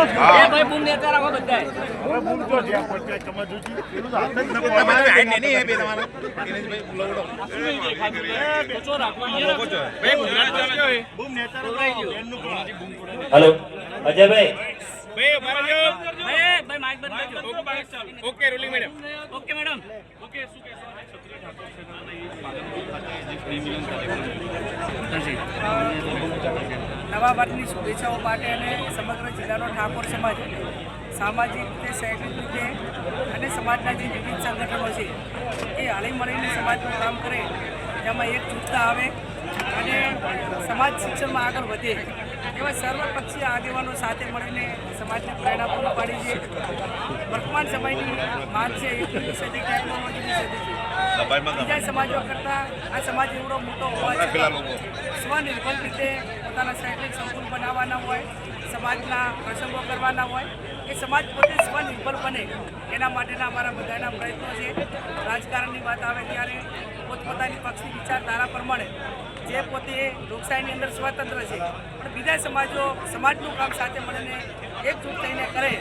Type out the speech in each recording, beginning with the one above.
એ ભાઈ બૂમ નેતા રાખો બધાય. તમારે હાઈટ એની હે બે તમારે દિનેશભાઈ બોલો હલો અજયભાઈ ભાઈ ભાઈ માઇક બંધ કરજો. Okay rolling madam. Okay madam. નવા વર્ષની શુભેચ્છાઓ માટે અને સમગ્ર જિલ્લાનો ઠાકોર સમાજ સામાજિક રીતે શૈક્ષણિક રીતે અને સમાજના જે વિવિધ સંગઠનો છે એ હળી મળીને સમાજનું કામ કરે તેમાં એક જૂથતા આવે અને સમાજ શિક્ષણમાં આગળ વધે એવા સર્વપક્ષીય આગેવાનો સાથે મળીને સમાજને પ્રેરણા પૂરી પાડી છે. વર્તમાન સમયની માંગ છે એકવીસમી સદી ટેકનોલોજીની સદી છે. બીજા સમાજો કરતાં આ સમાજ એવડો મોટો હોવા છતાં સ્વનિર્ભર રીતે પોતાના શૈક્ષણિક સંકુલ બનાવવાના હોય, સમાજના પ્રસંગો કરવાના હોય, એ સમાજ પોતે સ્વનિર્ભર બને. એના માટેના અમારા બધાના પ્રયત્નો છે. રાજકારણની વાત આવે ત્યારે પોતપોતાની પક્ષની વિચારધારા પ્રમાણે જે પોતે લોકશાહીની અંદર સ્વતંત્ર છે, પણ બીજા સમાજો, સમાજનું કામ સાથે મળીને એકજૂટ થઈને કરે,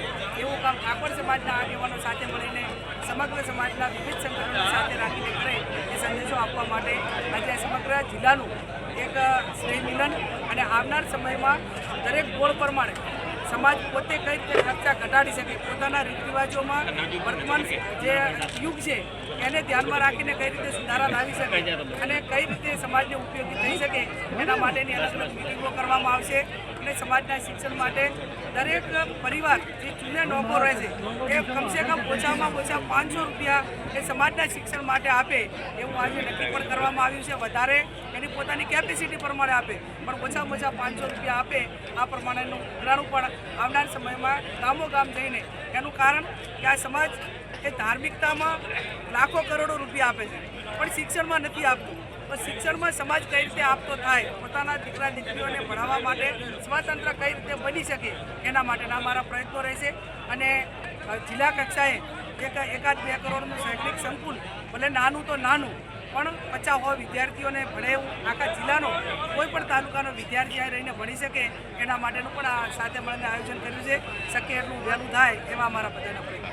એવું કામ કાપડ સમાજના આગેવાનો સાથે મળીને સમગ્ર સમાજના વિવિધ સંગઠનો સાથે રાખીને આપવા માટે આજે સમગ્ર જિલ્લાનું એક સ્નેહ મિલન અને આવનાર સમયમાં દરેક ગોળ પ્રમાણે સમાજ પોતે કઈ રીતે ખર્ચા ઘટાડી શકે, પોતાના રીત રિવાજોમાં વર્તમાન જે યુગ છે, એને ધ્યાનમાં રાખીને કઈ રીતે સુધારા લાવી શકે અને કઈ રીતે સમાજને ઉપયોગી થઈ શકે, એના માટેની અલગ અલગ મિટિંગો કરવામાં આવશે અને સમાજના શિક્ષણ માટે દરેક પરિવાર જે ચૂને નોકો રહે છે, એ કમસે કમ ઓછામાં ઓછા પાંચસો રૂપિયા એ સમાજના શિક્ષણ માટે આપે, એવું આજે નક્કી પણ કરવામાં આવ્યું છે. વધારે એની પોતાની કેપેસિટી પ્રમાણે આપે. પણ ઓછામાં ઓછા પાંચસો રૂપિયા આપે આ પ્રમાણેનું ઉઘરાણું પણ આવનાર સમયમાં ગામોગામ જઈને. એનું કારણ કે આ સમાજ એ ધાર્મિકતામાં લાખો કરોડો રૂપિયા આપે છે. પણ શિક્ષણમાં નથી આપતું. પણ શિક્ષણમાં સમાજ કઈ રીતે આપતો થાય? પોતાના દીકરા દીકરીઓને ભણાવવા માટે સ્વતંત્ર કઈ રીતે બની શકે? એના માટેના મારા પ્રયત્નો રહેશે. અને જિલ્લા કક્ષાએ એક, એકાદ બે કરોડનું શૈક્ષણિક સંકુલ, ભલે નાનું તો નાનું પણ પચાસ હો વિદ્યાર્થીઓને ભણે એવું આખા જિલ્લાનો કોઈ પણ તાલુકાનો વિદ્યાર્થી અહીં રહીને ભણી શકે એના માટેનું પણ આ સાથે મળીને આયોજન કર્યું છે. શક્ય એટલું વહેલું થાય એવા અમારા બધાના પ્રયત્નો.